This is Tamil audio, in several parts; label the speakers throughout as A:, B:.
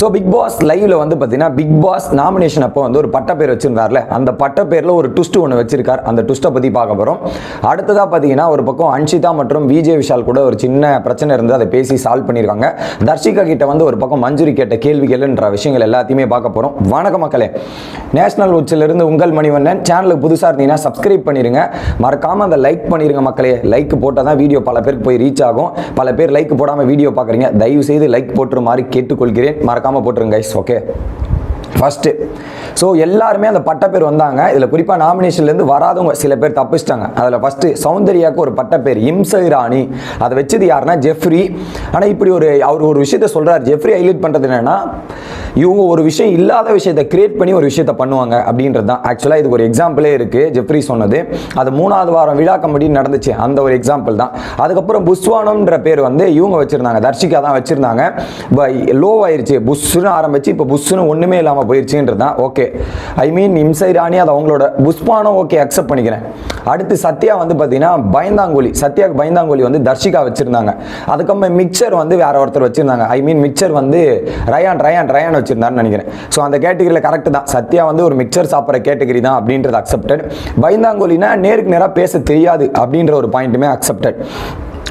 A: ஸோ பிக் பாஸ் லைவ்ல வந்து பார்த்தீங்கன்னா பிக் பாஸ் நாமினேஷன் அப்போ வந்து ஒரு பட்ட பேர் வச்சிருந்தார்ல. அந்த பட்ட பேரில் ஒரு ட்விஸ்ட் ஒன்று வச்சிருக்கார். அந்த ட்விஸ்ட்டை பற்றி பார்க்க போகிறோம் அடுத்ததாக பார்த்தீங்கன்னா ஒரு பக்கம் அன்ஷிதா மற்றும் விஜய் விஷால் கூட ஒரு சின்ன பிரச்சனை இருந்து அதை பேசி சால்வ் பண்ணியிருக்காங்க தர்ஷிகா கிட்ட வந்து ஒரு பக்கம் மஞ்சுரி கேட்ட கேள்விகள்ன்ற விஷயங்கள் எல்லாத்தையுமே பார்க்க போகிறோம் வணக்க மக்களே. நேஷனல் உச்சிலிருந்து உங்கள் மணிவண்ணன். சேனலுக்கு புதுசாக இருந்தீங்கன்னா சப்ஸ்கிரைப் பண்ணிடுங்க மறக்காமல் அந்த லைக் பண்ணிடுங்க மக்களே. லைக் போட்டால் தான் வீடியோ பல பேருக்கு போய் ரீச் ஆகும். பல பேர் லைக் போடாமல் வீடியோ பார்க்குறீங்க. தயவு செய்து லைக் போட்டுருமாறு கேட்டுக்கொள்கிறேன். மறக்காமல் போட்டுருங்க கைஸ் ஓகே ஃபஸ்ட்டு ஸோ எல்லாருமே அந்த பட்டப்பேர் வந்தாங்க. இதில் குறிப்பாக நாமினேஷன்லேருந்து வராதவங்க சில பேர் தப்பிச்சிட்டாங்க. அதில் ஃபஸ்ட்டு சௌந்தர்யாவுக்கு ஒரு பட்டப்பேர் இம்சை ராணி. அதை வச்சது யாருன்னா ஜெஃப்ரி. ஆனால் இப்படி ஒரு அவர் ஒரு விஷயத்த சொல்கிறார் ஜெஃப்ரி ஹைலைட் பண்ணுறது என்னன்னா இவங்க ஒரு விஷயம் இல்லாத விஷயத்தை கிரியேட் பண்ணி ஒரு விஷயத்தை பண்ணுவாங்க அப்படின்றது தான். ஆக்சுவலாக இதுக்கு ஒரு எக்ஸாம்பிளே இருக்குது ஜெஃப்ரி சொன்னது. அது மூணாவது வாரம் விழா கமிட்டி நடந்துச்சு. அந்த ஒரு எக்ஸாம்பிள் தான். அதுக்கப்புறம் புஷ்வானம்ன்ற பேர் வந்து இவங்க வச்சுருந்தாங்க. தர்ஷிகா தான் வச்சுருந்தாங்க. லோ ஆயிடுச்சு புஷ்ஷுன்னு ஆரம்பிச்சு இப்போ புஷ்ஷுன்னு ஒன்றுமே இல்லாமல் போயிடுச்சுன்றது தான். ஓகே ஐ மீன் இம்சை ராணி அது அவங்களோட புஷ்பானம் ஓகே அக்செப்ட் பண்ணிக்கிறேன். அடுத்து சத்யா வந்து பார்த்தீங்கன்னா பயந்தாங்கோலி. சத்யாவுக்கு பயந்தாங்கோலி வந்து தர்ஷிகா வச்சுருந்தாங்க. அதுக்கப்புறம் மிக்சர் வந்து வேற ஒருத்தர் வச்சுருந்தாங்க. ஐ மீன் மிக்சர் வந்து ரயான் ரயான் ரயான் வச்சுருந்தாருன்னு நினைக்கிறேன். ஸோ அந்த கேட்டகரியில் கரெக்ட் தான். சத்யா வந்து ஒரு மிக்சர் சாப்பிட்ற கேட்டகரி தான் அப்படின்றது அக்செப்டட் பைந்தாங்கோலினா நேருக்கு நேராக பேச தெரியாது அப்படின்ற ஒரு பாயிண்ட்டுமே அக்செப்டட்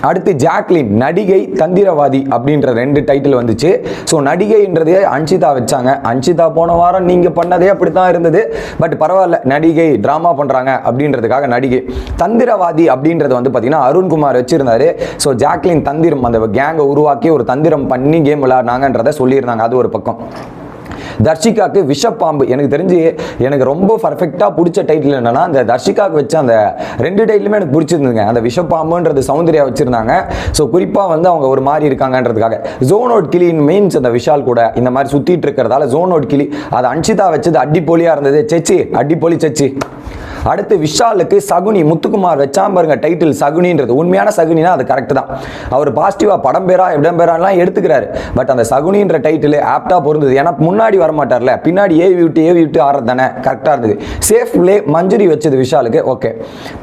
A: அடுத்து ஜாக்லின் நடிகை தந்திரவாதி அப்படின்ற ரெண்டு டைட்டில் வந்துச்சு. ஸோ நடிகைன்றதே அன்ஷிதா வச்சாங்க. அன்ஷிதா போன வாரம் நீங்கள் பண்ணதே அப்படி தான் இருந்தது. பட் பரவாயில்ல நடிகை ட்ராமா பண்ணுறாங்க அப்படின்றதுக்காக நடிகை. தந்திரவாதி அப்படின்றது வந்து பார்த்தீங்கன்னா அருண்குமார் வச்சிருந்தாரு. ஸோ ஜாக்லின் தந்திரம் அந்த கேங்கை உருவாக்கி ஒரு தந்திரம் பண்ணி கேம் விளையாடினாங்கன்றதை சொல்லியிருந்தாங்க. அது ஒரு பக்கம். தர்ஷிகாக்கு விஷப்பாம்பு. எனக்கு தெரிஞ்சு எனக்கு ரொம்ப பர்ஃபெக்டாக பிடிச்ச டைட்டில் என்னன்னா அந்த தர்ஷிகாவுக்கு வச்ச அந்த ரெண்டு டைட்டிலுமே எனக்கு பிடிச்சிருந்துங்க அந்த விஷப்பாம்புன்றது சௌந்தர்யா வச்சிருந்தாங்க. ஸோ குறிப்பாக வந்து அவங்க ஒரு மாதிரி இருக்காங்கன்றதுக்காக. ஜோனோட் கிளின் மீன்ஸ் அந்த விஷால் கூட இந்த மாதிரி சுற்றிட்டு இருக்கிறதால ஜோனோட் கிளி அது அன்ஷிதா வச்சது அடிப்பொலியாக இருந்தது. செச்சி அடிப்பொலி செச்சி. அடுத்து விஷாலுக்கு சகுனி முத்துக்குமார் வச்சாம் பாருங்க டைட்டில் சகுனின்றது. உண்மையான சகுனினா அது கரெக்ட் தான். அவர் பாசிட்டிவா படம் பேரா இடம் பேராலாம் எடுத்துக்கிறாரு. பட் அந்த சகுனின்ற டைட்டில் ஆப்டா பொருந்தது. ஏன்னா முன்னாடி வர மாட்டார்ல பின்னாடி ஏவி விட்டு ஏவி விட்டு ஆடுறது தானே. கரெக்டாக இருந்தது. சேஃப் பிளே மஞ்சுரி வச்சது விஷாலுக்கு. ஓகே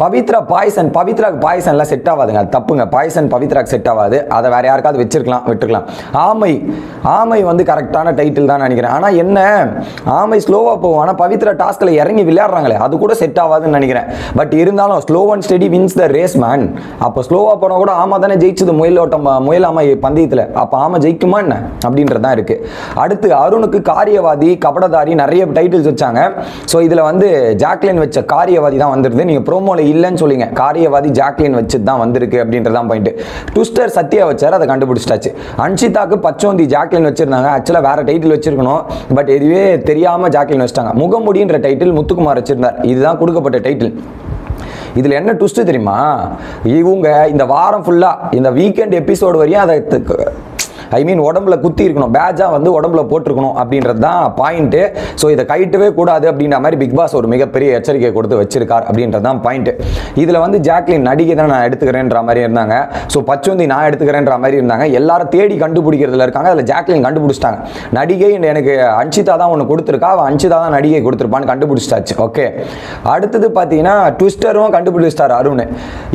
A: பவித்ரா பாய்சன் பவித்ராக்கு பாய்சன்லாம் செட் ஆகாதுங்க அது தப்புங்க. பாய்சன் பவித்ராக்கு செட் ஆகாது அதை வேற யாருக்காவது வச்சிருக்கலாம் விட்டுருக்கலாம் ஆமை ஆமை வந்து கரெக்டான டைட்டில் தான் நினைக்கிறேன். ஆனால் என்ன? ஆமை ஸ்லோவாக போகும். ஆனால் பவித்ரா டாஸ்கில் இறங்கி விளையாடுறாங்களே. அது கூட செட் ஆகாதுன்னு நினைக்கிறேன். பட் இருந்தாலும் slow and steady wins the race man அப்போ ஸ்லோவாக போனால் கூட ஆமா தானே ஜெயிச்சது முயல் ஓட்டம் முயல் ஆமை பந்தயத்தில். அப்போ ஆமா ஜெயிக்குமா என்ன? அப்படின்றதான் இருக்குது இருக்கு. அடுத்து அருணுக்கு காரியவாதி கபடதாரி நிறைய டைட்டில்ஸ் வச்சாங்க. ஸோ இதில் வந்து ஜாக்லின் வச்ச காரியவாதி தான் வந்துருது. நீங்கள் ப்ரோமோவில் இல்லைன்னு சொல்லிங்க. காரியவாதி ஜாக்லின் வச்சு தான் வந்திருக்கு அப்படின்றது தான் பாயிண்ட் ட்விஸ்டர் சத்யா வச்சார் அதை கண்டுபிடிச்சிட்டாச்சு. அன்ஷிதாக்கு பச்சோந்தி ஜாக்லின் வச்சிருந்தாங்க. ஆக்சுவலாக வேற டைட்டில் வச்சிருக்கணும். பட் இதுவே தெரியாமல் ஜாக்லின் வச்சிட்டாங்க. முகமுடின்ற டைட்டில் முத்துக்குமார் வச்சிருந்தார். இதுதான் கொடுக்கப்பட்ட டைட்டில் இதில் என்ன ட்விஸ்ட்டு தெரியுமா? இவங்க இந்த வாரம் ஃபுல்லாக இந்த வீக்கெண்ட் எபிசோடு வரையும் அதை ஐ மீன் உடம்புல குத்தி இருக்கணும். பேட்சாக வந்து உடம்புல போட்டிருக்கணும் அப்படின்றது தான் பாயிண்ட்டு ஸோ இதை கைட்டவே கூடாது அப்படின்ற மாதிரி பிக் பாஸ் ஒரு மிகப்பெரிய எச்சரிக்கை கொடுத்து வச்சிருக்கார் அப்படின்றது தான் பாயிண்ட்டு இதில் வந்து ஜாக்லின் நடிகை தான் நான் எடுத்துக்கிறேன்ற மாதிரி இருந்தாங்க. ஸோ பச்சோந்தி நான் எடுத்துக்கிறேன்ற மாதிரி இருந்தாங்க. எல்லாரும் தேடி கண்டுபிடிக்கிறதுல இருக்காங்க. அதில் ஜாக்லின் கண்டுபிடிச்சிட்டாங்க. நடிகை எனக்கு அன்ஷிதா தான் ஒன்று கொடுத்துருக்கா. அவள் அன்ஷிதா தான் நடிகை கொடுத்துருப்பான்னு கண்டுபிடிச்சிட்டாச்சு. ஓகே அடுத்தது பார்த்தீங்கன்னா ட்விஸ்டரும் கண்டுபிடிச்சிட்டார் அருண்.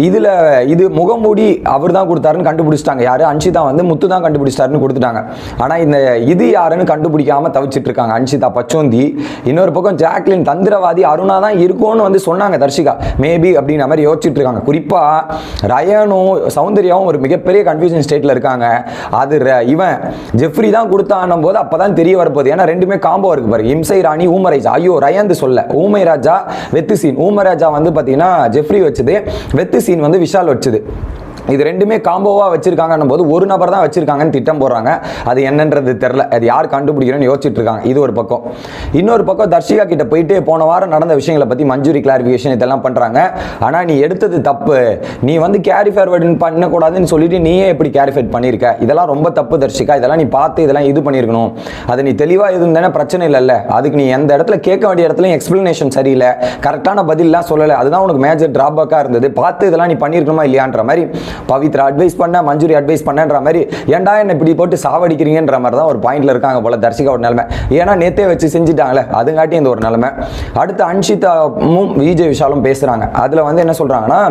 A: இதில் இது முகமூடி அவர் தான் கொடுத்தாருன்னு கண்டுபிடிச்சிட்டாங்க. யார்? அன்ஷிதா வந்து முத்து தான் கண்டுபிடிச்சிட்டாருன்னு கொடுத்துட்டாங்க. ஆனால் இந்த இது யாருன்னு கண்டுபிடிக்காம தவிச்சிட்டு இருக்காங்க அன்ஷிதா பச்சோந்தி இன்னொரு பக்கம் ஜாக்லின் தந்திரவாதி அருணா தான் இருக்கும்னு வந்து சொன்னாங்க தர்ஷிகா. மேபி அப்படின்ற மாதிரி யோசிச்சுட்டு இருக்காங்க குறிப்பாக ரயனும் சௌந்தர்யாவும் ஒரு மிகப்பெரிய கன்ஃபியூஷன் ஸ்டேட்டில் இருக்காங்க. அது ர- இவன் ஜெஃப்ரி தான் கொடுத்தான்னும் போது அப்போ தான் தெரிய வரப்போகுது. ஏன்னா ரெண்டுமே காம்போ இருக்கு பாரு. இம்சை ராணி ஊமரைஜா ஐயோ ரயந்து சொல்ல. ஊமை ராஜா வெத்து சீன். ஊமராஜா வந்து பார்த்தீங்கன்னா ஜெஃப்ரி வச்சது வெத்து சீன் வந்து விஷால் வச்சது. இது ரெண்டுமே காம்போவா வச்சிருக்காங்கன்னும் போது ஒரு நபர் தான் வச்சிருக்காங்கன்னு திட்டம் போடுறாங்க. அது என்னன்றது தெரில அது யார் கண்டுபிடிக்கிறேன்னு யோசிச்சுட்டு இருக்காங்க இது ஒரு பக்கம். இன்னொரு பக்கம் தர்ஷிகா கிட்ட போயிட்டு போன வாரம் நடந்த விஷயங்களை பத்தி மஞ்சூரி கிளாரிஃபிகேஷன் இதெல்லாம் பண்றாங்க. ஆனா நீ எடுத்தது தப்பு. நீ வந்து கேரி ஃபார்வர்டு பண்ணக்கூடாதுன்னு சொல்லிட்டு நீயே எப்படி கேரிஃபைட் பண்ணியிருக்க? இதெல்லாம் ரொம்ப தப்பு தர்ஷிகா. இதெல்லாம் நீ பார்த்து இதெல்லாம் இது பண்ணியிருக்கணும். அது நீ தெளிவாக இருந்தேன்னா பிரச்சனை இல்லைல்ல அதுக்கு நீ எந்த இடத்துல கேட்க வேண்டிய இடத்துல எக்ஸ்பிளனேஷன் சரியில்லை. கரெக்டான பதிலெலாம் சொல்லலை. அதுதான் உனக்கு மேஜர் டிராபேக்காக இருந்தது. பார்த்து இதெல்லாம் நீ பண்ணியிருக்கணுமா இல்லையான்ற மாதிரி பவித்ரா அட்வைஸ் பண்ண மஞ்சுரி அட்வைஸ் பண்ணன்ற மாதிரி ஏன்டா என்ன இப்படி போட்டு சாவடிக்கிறீங்கன்ற மாதிரி தான் ஒரு பாயிண்ட்ல இருக்காங்க போல தர்ஷிகாவோட நிலைமை. ஏன்னா நேத்தே வச்சு செஞ்சுட்டாங்களே அதுங்காட்டி இந்த ஒரு நிலைமை. அடுத்து அன்ஷிதாவும் விஜய் விஷாலும் பேசுறாங்க. அதுல வந்து என்ன சொல்றாங்கன்னா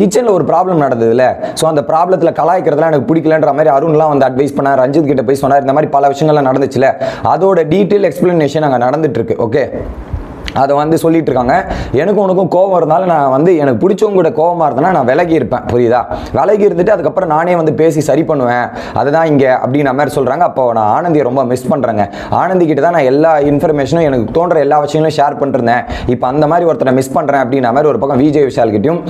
A: கிச்சன்ல ஒரு ப்ராப்ளம் நடந்ததுல. ஸோ அந்த ப்ராப்ளத்தில் கலாய்க்கிறதுலாம் எனக்கு பிடிக்கலன்ற மாதிரி அருண்லாம் வந்து அட்வைஸ் பண்ணார். ரஞ்சித் கிட்ட போய் சொன்னார் இந்த மாதிரி பல விஷயங்கள்லாம் நடந்துச்சுல. அதோட டீட்டெயில் எக்ஸ்பிளனேஷன் அங்கே நடந்துட்டு இருக்கு. ஓகே அதை வந்து சொல்லிட்டு இருக்காங்க எனக்கும் உனக்கும் கோவம் இருந்தாலும் நான் வந்து எனக்கு பிடிச்சவங்க கூட கோவமாக இருந்தேன்னா நான் விலகி இருப்பேன். புரியுதா? விலகி இருந்துட்டு அதுக்கப்புறம் நானே வந்து பேசி சரி பண்ணுவேன். அதுதான் இங்கே அப்படின்ற மாதிரி சொல்கிறாங்க அப்போ நான் ஆனந்தியை ரொம்ப மிஸ் பண்ணுறேங்க ஆனந்தி கிட்ட தான் நான் எல்லா இன்ஃபர்மேஷனும் எனக்கு தோன்ற எல்லா விஷயங்களும் ஷேர் பண்ணிருந்தேன் இப்போ அந்த மாதிரி ஒருத்தரை மிஸ் பண்ணுறேன் அப்படின்ற மாதிரி ஒரு பக்கம் விஜய் விஷால் கிட்டயும்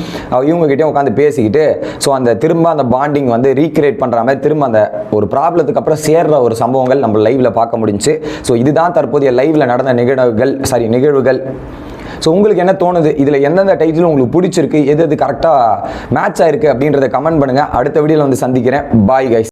A: இவங்க உட்காந்து பேசிக்கிட்டு ஸோ அந்த திரும்ப அந்த பாண்டிங் வந்து ரீக்ரியேட் பண்ணுற மாதிரி திரும்ப அந்த ஒரு ப்ராப்ளத்துக்கு அப்புறம் சேர்ற ஒரு சம்பவங்கள் நம்ம லைவில் பார்க்க முடிஞ்சுச்சு. ஸோ இதுதான் தற்போதைய லைவில் நடந்த நிகழ்வுகள் சாரி நிகழ்வுகள். ஸோ உங்களுக்கு என்ன தோணுது? இதில் எந்தெந்த டைட்டில் உங்களுக்கு பிடிச்சிருக்கு? எது எது கரெக்டாக மேட்ச் ஆயிருக்கு அப்படின்றத கமெண்ட் பண்ணுங்க. அடுத்த வீடியோவில் வந்து சந்திக்கிறேன். Bye guys